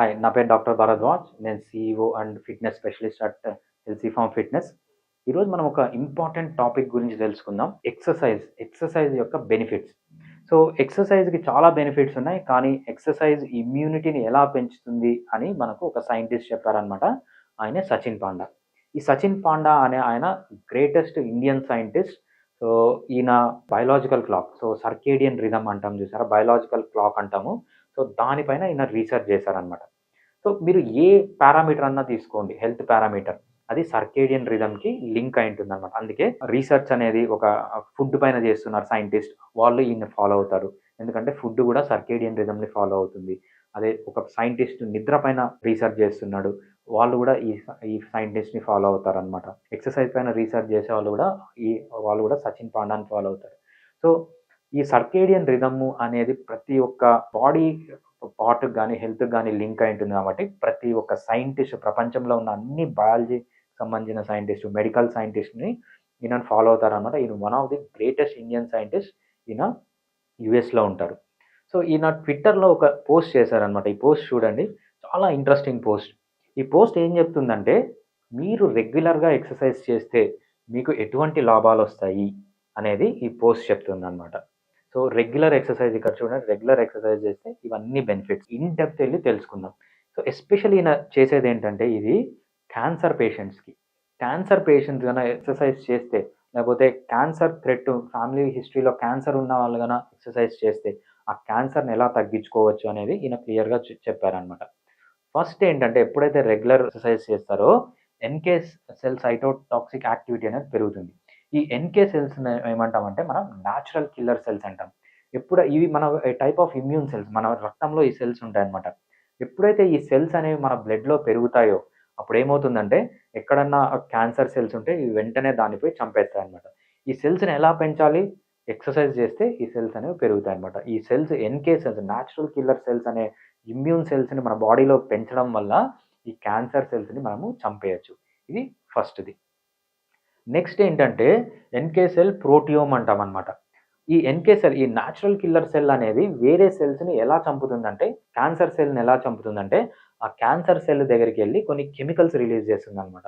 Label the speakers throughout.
Speaker 1: Hi నా పేరు doctor Bharadwaj నేను CEO and fitness specialist at Helsiform fitness. ఈరోజు మనం ఒక ఇంపార్టెంట్ టాపిక్ గురించి తెలుసుకుందాం. ఎక్సర్సైజ్ ఎక్సర్సైజ్ యొక్క బెనిఫిట్స్ సో ఎక్సర్సైజ్కి చాలా బెనిఫిట్స్ ఉన్నాయి కానీ ఎక్సర్సైజ్ ఇమ్యూనిటీని ఎలా పెంచుతుంది అని మనకు ఒక సైంటిస్ట్ చెప్పారనమాట ఆయన సచిన్ పాండా. ఈ సచిన్ పాండా అనే ఆయన గ్రేటెస్ట్ ఇండియన్ సైంటిస్ట్ సో ఈయన biological clock so circadian rhythm అంటాం చూసారా? బయలాజికల్ క్లాక్ అంటాము. సో దానిపైన ఈయన రీసెర్చ్ చేశారనమాట సో మీరు ఏ పారామీటర్ అన్నా తీసుకోండి హెల్త్ పారామీటర్. అది సర్కేడియన్ రిథమ్కి లింక్ అయి ఉంటుంది అనమాట అందుకే రీసెర్చ్ అనేది ఒక ఫుడ్ పైన చేస్తున్నారు సైంటిస్ట్ వాళ్ళు ఈయన ఫాలో అవుతారు. ఎందుకంటే ఫుడ్ కూడా సర్కేడియన్ రిథమ్ని ఫాలో అవుతుంది. అదే ఒక సైంటిస్ట్ నిద్ర పైన రీసెర్చ్ చేస్తున్నాడు. వాళ్ళు కూడా ఈ ఈ సైంటిస్ట్ని ఫాలో అవుతారు అనమాట ఎక్సర్సైజ్ పైన రీసెర్చ్ చేసే వాళ్ళు కూడా ఈ వాళ్ళు కూడా సచిన్ పాండాని ఫాలో అవుతారు. సో ఈ సర్కేడియన్ రిథమ్ అనేది ప్రతి ఒక్క బాడీ పాటుకు కానీ హెల్త్ కానీ లింక్ అయి ఉంటుంది కాబట్టి ప్రతి ఒక్క సైంటిస్ట్ ప్రపంచంలో ఉన్న అన్ని బయాలజీ సంబంధించిన సైంటిస్ట్ మెడికల్ సైంటిస్ట్ని ఈయన ఫాలో అవుతారనమాట ఈయన one of the greatest Indian scientist ఈయన యుఎస్లో ఉంటారు. సో ఈయన ట్విట్టర్లో ఒక పోస్ట్ చేశారనమాట ఈ పోస్ట్ చూడండి. చాలా ఇంట్రెస్టింగ్ పోస్ట్. ఈ పోస్ట్ ఏం చెప్తుందంటే మీరు రెగ్యులర్గా ఎక్సర్సైజ్ చేస్తే మీకు ఎటువంటి లాభాలు వస్తాయి అనేది ఈ పోస్ట్ చెప్తుంది అనమాట సో రెగ్యులర్ ఎక్సర్సైజ్ ఇక్కడ చూడండి రెగ్యులర్ ఎక్సర్సైజ్ చేస్తే ఇవన్నీ బెనిఫిట్స్. ఇన్ డెప్త్ వెళ్ళి తెలుసుకుందాం. సో ఎస్పెషల్లీ ఈయన చేసేది ఏంటంటే ఇది క్యాన్సర్ పేషెంట్స్కి. క్యాన్సర్ పేషెంట్స్ కన్నా ఎక్సర్సైజ్ చేస్తే లేకపోతే క్యాన్సర్ థ్రెట్ ఫ్యామిలీ హిస్టరీలో క్యాన్సర్ ఉన్న వాళ్ళు కన్నా ఎక్సర్సైజ్ చేస్తే ఆ క్యాన్సర్ని ఎలా తగ్గించుకోవచ్చు అనేది ఈయన క్లియర్గా చెప్పారనమాట ఫస్ట్ ఏంటంటే ఎప్పుడైతే రెగ్యులర్ ఎక్సర్సైజ్ చేస్తారో ఎన్కేస్ సెల్ సైటోటాక్సిక్ యాక్టివిటీ అనేది పెరుగుతుంది. ఈ ఎన్కే సెల్స్ ఏమంటామంటే మనం న్యాచురల్ కిల్లర్ సెల్స్ అంటాం. ఎప్పుడు ఇవి మన టైప్ ఆఫ్ ఇమ్యూన్ సెల్స్ మన రక్తంలో ఈ సెల్స్ ఉంటాయన్నమాట. ఎప్పుడైతే ఈ సెల్స్ అనేవి మన బ్లడ్లో పెరుగుతాయో అప్పుడు ఏమవుతుందంటే ఎక్కడన్నా క్యాన్సర్ సెల్స్ ఉంటే ఇవి వెంటనే దానిపై చంపేస్తాయి అనమాట ఈ సెల్స్ని ఎలా పెంచాలి? ఎక్సర్సైజ్ చేస్తే ఈ సెల్స్ అనేవి పెరుగుతాయి అనమాట ఈ cells NK cells natural killer cells అనే ఇమ్యూన్ సెల్స్ని మన బాడీలో పెంచడం వల్ల ఈ క్యాన్సర్ సెల్స్ని మనము చంపేయచ్చు. ఇది ఫస్ట్ది నెక్స్ట్ ఏంటంటే ఎన్కే సెల్ ప్రోటియోమ్ అంటాం అనమాట ఈ ఎన్కే సెల్ ఈ న్యాచురల్ కిల్లర్ సెల్ అనేది వేరే సెల్స్ని ఎలా చంపుతుందంటే క్యాన్సర్ సెల్ని ఎలా చంపుతుందంటే ఆ క్యాన్సర్ సెల్ దగ్గరికి వెళ్ళి కొన్ని కెమికల్స్ రిలీజ్ చేస్తుంది అనమాట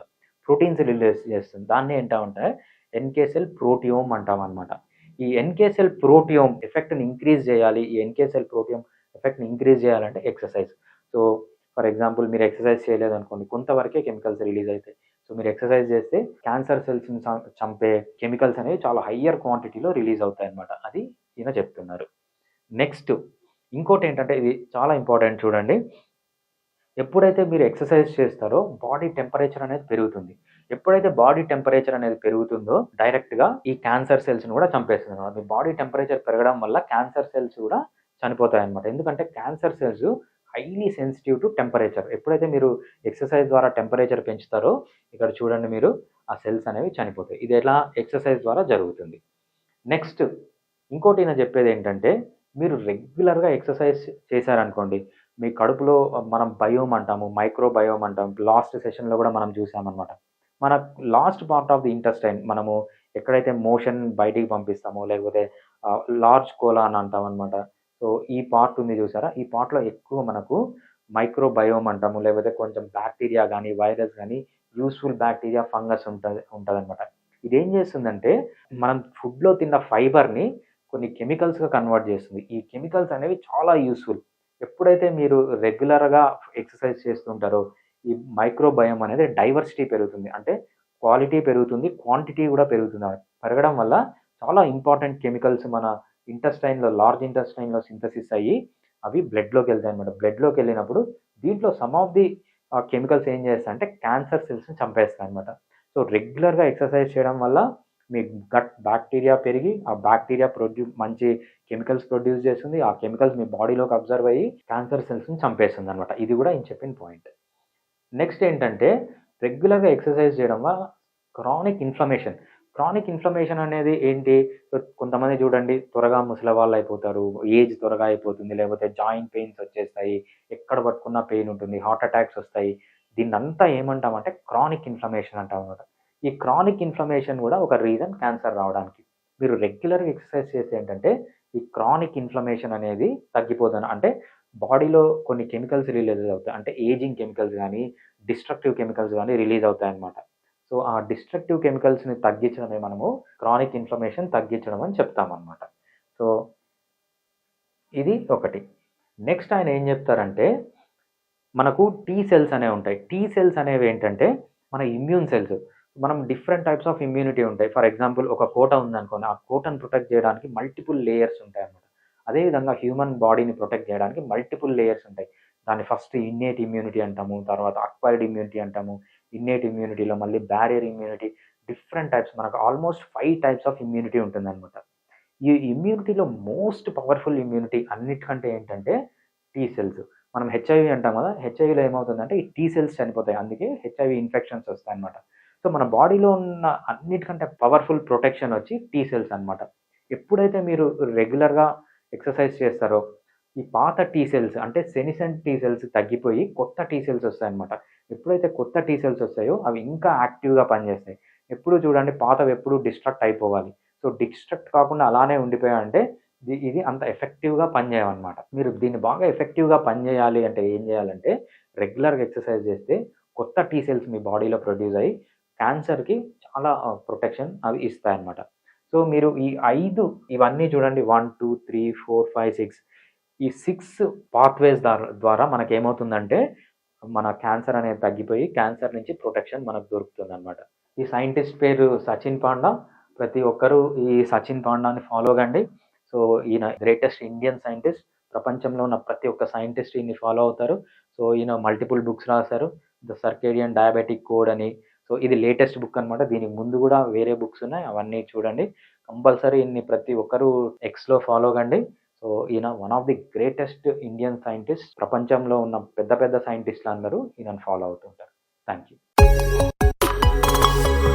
Speaker 1: ప్రోటీన్స్ రిలీజ్ చేస్తుంది. దాన్ని ఏంటంటే ఎన్కే సెల్ ప్రోటియోమ్ అంటాం అనమాట ఈ ఎన్కే సెల్ ప్రోటియోమ్ ఎఫెక్ట్ని ఇంక్రీజ్ చేయాలి. ఈ ఎన్కే సెల్ ప్రోటియోమ్ ఎఫెక్ట్ని ఇంక్రీజ్ చేయాలంటే ఎక్సర్సైజ్ సో ఫర్ ఎగ్జాంపుల్ మీరు ఎక్సర్సైజ్ చేయలేదు అనుకోండి కొంతవరకే కెమికల్స్ రిలీజ్ అవుతాయి. సో మీరు ఎక్సర్సైజ్ చేస్తే క్యాన్సర్ సెల్స్ని చంపే కెమికల్స్ అనేవి చాలా హయ్యర్ క్వాంటిటీలో రిలీజ్ అవుతాయి అనమాట అది ఈయన చెప్తున్నారు. నెక్స్ట్ ఇంకోటి ఏంటంటే ఇది చాలా ఇంపార్టెంట్ చూడండి. ఎప్పుడైతే మీరు ఎక్సర్సైజ్ చేస్తారో బాడీ టెంపరేచర్ అనేది పెరుగుతుంది. ఎప్పుడైతే బాడీ టెంపరేచర్ అనేది పెరుగుతుందో డైరెక్ట్గా ఈ క్యాన్సర్ సెల్స్ని కూడా చంపేస్తుంది అనమాట మీ బాడీ టెంపరేచర్ పెరగడం వల్ల క్యాన్సర్ సెల్స్ కూడా చనిపోతాయి అనమాట ఎందుకంటే cancer cells highly sensitive to temperature ఎప్పుడైతే మీరు ఎక్సర్సైజ్ ద్వారా టెంపరేచర్ పెంచుతారో ఇక్కడ చూడండి మీరు ఆ సెల్స్ అనేవి చనిపోతాయి. ఇది ఎలా ఎక్సర్సైజ్ ద్వారా జరుగుతుంది? నెక్స్ట్ ఇంకోటి నేను చెప్పేది ఏంటంటే మీరు రెగ్యులర్గా ఎక్సర్సైజ్ చేశారనుకోండి మీ కడుపులో మనం బయోమ్ అంటాము మైక్రో బయోమ్ అంటాం లాస్ట్ సెషన్లో కూడా మనం చూసామన్నమాట. మన last part of the intestine మనము ఎక్కడైతే మోషన్ బయటికి పంపిస్తామో లేకపోతే లార్జ్ కోలా అని అంటాం అనమాట సో ఈ పార్ట్ ఉంది చూసారా? ఈ పార్ట్లో ఎక్కువ మనకు మైక్రోబయోమ్ అంటాము లేకపోతే కొంచెం బ్యాక్టీరియా కానీ వైరస్ కానీ యూస్ఫుల్ బ్యాక్టీరియా ఫంగస్ ఉంటుంది ఉంటుంది అనమాట ఇది ఏం చేస్తుందంటే మనం ఫుడ్లో తిన్న ఫైబర్ని కొన్ని కెమికల్స్గా కన్వర్ట్ చేస్తుంది. ఈ కెమికల్స్ అనేవి చాలా యూస్ఫుల్. ఎప్పుడైతే మీరు రెగ్యులర్గా ఎక్సర్సైజ్ చేస్తుంటారో ఈ మైక్రోబయోమ్ అనేది డైవర్సిటీ పెరుగుతుంది. అంటే క్వాలిటీ పెరుగుతుంది క్వాంటిటీ కూడా పెరుగుతుంది. పెరగడం వల్ల చాలా ఇంపార్టెంట్ కెమికల్స్ మన ఇంటెస్టైన్లో లార్జ్ ఇంటెస్టైన్లో సింథసిస్ అయ్యి అవి బ్లడ్లోకి వెళ్తాయి అనమాట బ్లడ్లోకి వెళ్ళినప్పుడు దీంట్లో సమ్ ఆఫ్ ది కెమికల్స్ ఏం చేస్తాయి అంటే క్యాన్సర్ సెల్స్ని చంపేస్తాయి అనమాట సో రెగ్యులర్గా ఎక్సర్సైజ్ చేయడం వల్ల మీ గట్ బ్యాక్టీరియా పెరిగి ఆ బ్యాక్టీరియా ప్రొడ్యూ మంచి కెమికల్స్ ప్రొడ్యూస్ చేస్తుంది. ఆ కెమికల్స్ మీ బాడీలోకి అబ్జర్వ్ అయ్యి క్యాన్సర్ సెల్స్ని చంపేస్తుంది అనమాట ఇది కూడా నేను చెప్పిన పాయింట్ నెక్స్ట్ ఏంటంటే రెగ్యులర్గా ఎక్సర్సైజ్ చేయడం వల్ల క్రానిక్ ఇన్ఫ్లమేషన్ క్రానిక్ ఇన్ఫ్లమేషన్ అనేది ఏంటి? కొంతమంది చూడండి త్వరగా ముసలి వాళ్ళు అయిపోతారు ఏజ్ త్వరగా అయిపోతుంది లేకపోతే జాయింట్ పెయిన్స్ వచ్చేస్తాయి ఎక్కడ పట్టుకున్న పెయిన్ ఉంటుంది హార్ట్ అటాక్స్ వస్తాయి. దీన్ని అంతా ఏమంటామంటే క్రానిక్ ఇన్ఫ్లమేషన్ అంటాం అనమాట ఈ క్రానిక్ ఇన్ఫ్లమేషన్ కూడా ఒక రీజన్ క్యాన్సర్ రావడానికి. మీరు రెగ్యులర్గా ఎక్సర్సైజ్ చేస్తే ఏంటంటే ఈ క్రానిక్ ఇన్ఫ్లమేషన్ అనేది తగ్గిపోతుంది అంటే బాడీలో కొన్ని కెమికల్స్ రిలీజ్ అవుతాయి. అంటే ఏజింగ్ కెమికల్స్ కానీ డిస్ట్రక్టివ్ కెమికల్స్ కానీ రిలీజ్ అవుతాయి అనమాట సో ఆ డిస్ట్రక్టివ్ కెమికల్స్ని తగ్గించడమే మనము క్రానిక్ ఇన్ఫ్లమేషన్ తగ్గించడం అని చెప్తామన్నమాట. సో ఇది ఒకటి. నెక్స్ట్ ఆయన ఏం చెప్తారంటే మనకు టీ సెల్స్ అనేవి ఉంటాయి. టీ సెల్స్ అనేవి ఏంటంటే మన ఇమ్యూన్ సెల్స్ మనం డిఫరెంట్ టైప్స్ ఆఫ్ ఇమ్యూనిటీ ఉంటాయి. ఫర్ ఎగ్జాంపుల్ ఒక కోట ఉందనుకోండి. ఆ కోటను ప్రొటెక్ట్ చేయడానికి మల్టిపుల్ లేయర్స్ ఉంటాయి అన్నమాట అదేవిధంగా హ్యూమన్ బాడీని ప్రొటెక్ట్ చేయడానికి మల్టిపుల్ లేయర్స్ ఉంటాయి. దాన్ని ఫస్ట్ ఇన్నేట్ ఇమ్యూనిటీ అంటాము తర్వాత అక్వైర్డ్ ఇమ్యూనిటీ అంటాము ఇన్నేట్ ఇమ్యూనిటీలో మళ్ళీ బ్యారియర్ ఇమ్యూనిటీ డిఫరెంట్ టైప్స్ మనకు almost five types of immunity ఉంటుందన్నమాట. ఈ ఇమ్యూనిటీలో మోస్ట్ పవర్ఫుల్ ఇమ్యూనిటీ అన్నిటికంటే ఏంటంటే టీ సెల్స్ మనం హెచ్ఐవి అంటాం కదా హెచ్ఐవిలో ఏమవుతుందంటే ఈ టీ సెల్స్ చనిపోతాయి అందుకే హెచ్ఐవి ఇన్ఫెక్షన్స్ వస్తాయి అనమాట సో మన బాడీలో ఉన్న అన్నిటికంటే పవర్ఫుల్ ప్రొటెక్షన్ వచ్చి టీ సెల్స్ అనమాట ఎప్పుడైతే మీరు రెగ్యులర్గా ఎక్సర్సైజ్ చేస్తారో ఈ పాత టీ సెల్స్ అంటే సెనిసెంట్ టీ సెల్స్ తగ్గిపోయి కొత్త టీ సెల్స్ వస్తాయన్నమాట. ఎప్పుడైతే కొత్త టీ సెల్స్ వస్తాయో అవి ఇంకా యాక్టివ్గా పనిచేస్తాయి. ఎప్పుడు చూడండి పాతవి ఎప్పుడు డిస్ట్రక్ట్ అయిపోవాలి. సో డిస్ట్రక్ట్ కాకుండా అలానే ఉండిపోయాయంటే ఇది ఇది అంత ఎఫెక్టివ్గా పనిచేయమన్నమాట మీరు దీన్ని బాగా ఎఫెక్టివ్గా పనిచేయాలి అంటే ఏం చేయాలంటే రెగ్యులర్గా ఎక్సర్సైజ్ చేస్తే కొత్త టీ సెల్స్ మీ బాడీలో ప్రొడ్యూస్ అయ్యి క్యాన్సర్కి చాలా ప్రొటెక్షన్ అవి ఇస్తాయన్నమాట. సో మీరు ఈ ఐదు ఇవన్నీ చూడండి. One two three four five six ఈ సిక్స్ పాత్వేస్ ద్వారా ద్వారా మనకి ఏమవుతుందంటే మన క్యాన్సర్ అనేది తగ్గిపోయి క్యాన్సర్ నుంచి ప్రొటెక్షన్ మనకు దొరుకుతుంది అనమాట ఈ సైంటిస్ట్ పేరు సచిన్ పాండా. ప్రతి ఒక్కరూ ఈ సచిన్ పాండాని ఫాలో కండి. సో ఈయన గ్రేటెస్ట్ ఇండియన్ సైంటిస్ట్ ప్రపంచంలో ఉన్న ప్రతి ఒక్క సైంటిస్ట్ ఈయన్ని ఫాలో అవుతారు. సో ఈయన మల్టిపుల్ బుక్స్ రాశారు. ద సర్కేడియన్ డయాబెటిక్ కోడ్ అని. సో ఇది లేటెస్ట్ బుక్ అనమాట దీనికి ముందు కూడా వేరే బుక్స్ ఉన్నాయి. అవన్నీ చూడండి. కంపల్సరీ ఇన్ని ప్రతి ఒక్కరూ ఎక్స్లో ఫాలో కండి. సో ఈయన one of the greatest Indian scientist ప్రపంచంలో ఉన్న పెద్ద పెద్ద సైంటిస్టులు అందరూ ఈయనను ఫాలో అవుతుంటారు. Thank you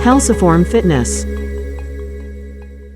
Speaker 2: Helsiform Fitness.